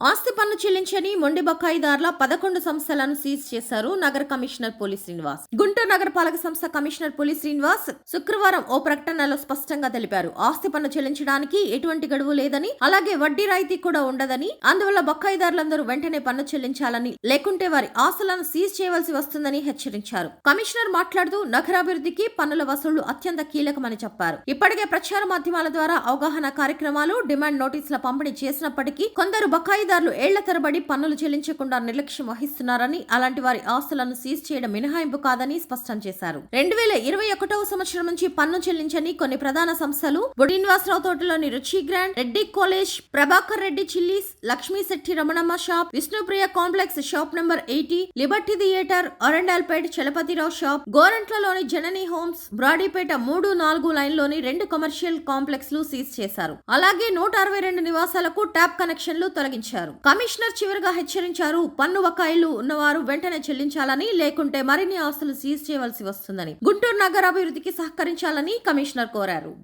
ఆస్తి పన్ను చెల్లించని మొండి బకాయిదారుల పదకొండు సంస్థలను సీజ్ చేశారు నగర కమిషనర్ పోలీస్ శ్రీనివాస్. గుంటూరు నగర పాలక సంస్థ కమిషనర్ పోలీస్ శ్రీనివాస్ శుక్రవారం ఓ ప్రకటనలో స్పష్టంగా తెలిపారు. ఆస్తి పన్ను చెల్లించడానికి ఎటువంటి గడువు లేదని అలాగే వడ్డీ రాయితీ కూడా ఉండదని అందువల్ల బకాయిదారులందరూ వెంటనే పన్ను చెల్లించాలని లేకుంటే వారి ఆస్తులను సీజ్ చేయవలసి వస్తుందని హెచ్చరించారు. కమిషనర్ మాట్లాడుతూ నగరాభివృద్ధికి పన్నుల వసూళ్ళు అత్యంత కీలకమని చెప్పారు. ఇప్పటికే ప్రచార మాధ్యమాల ద్వారా అవగాహన కార్యక్రమాలు డిమాండ్ నోటీసుల పంపిణీ చేసినప్పటికీ కొందరు బకాయిదారులు ఏళ్ళ తరబడి పన్నులు చెల్లించకుండా నిర్లక్ష్యం వహిస్తున్నారని అలాంటి వారి ఆస్తులను సీజ్ చేయడం మినహాయింపు కాదని స్పష్టం చేశారు. రెండు వేల ఇరవై ఒకటవ సంవత్సరం నుంచి పన్ను చెల్లించని కొన్ని ప్రధాన సంస్థలు బుడిన్వాసరావు తోటలోని Ruchi grand Reddy college Prabhakar Reddy chillies Lakshmi Shetty Ramanamma shop Vishnupriya complex shop number eighty Liberty theatre Arundelpet Chalapathirao shop గోరంట్లలోని Janani homes Brodipet మూడు నాలుగు లైన్లోని రెండు కమర్షియల్ కాంప్లెక్స్లు సీజ్ చేశారు. అలాగే నూట అరవై రెండు నివాసాలకు ట్యాప్ కనెక్షన్లు తొలగించారు. కమిషనర్ చివరిగా హెచ్చరించారు. పన్ను బకాయిలు ఉన్నవారు వెంటనే చెల్లించాలని లేకుంటే మరిన్ని ఆస్తులు సీజ్ చేయవలసి వస్తుందని. గుంటూరు నగరాభివృద్ధికి సహకరించాలని కమిషనర్ కోరారు.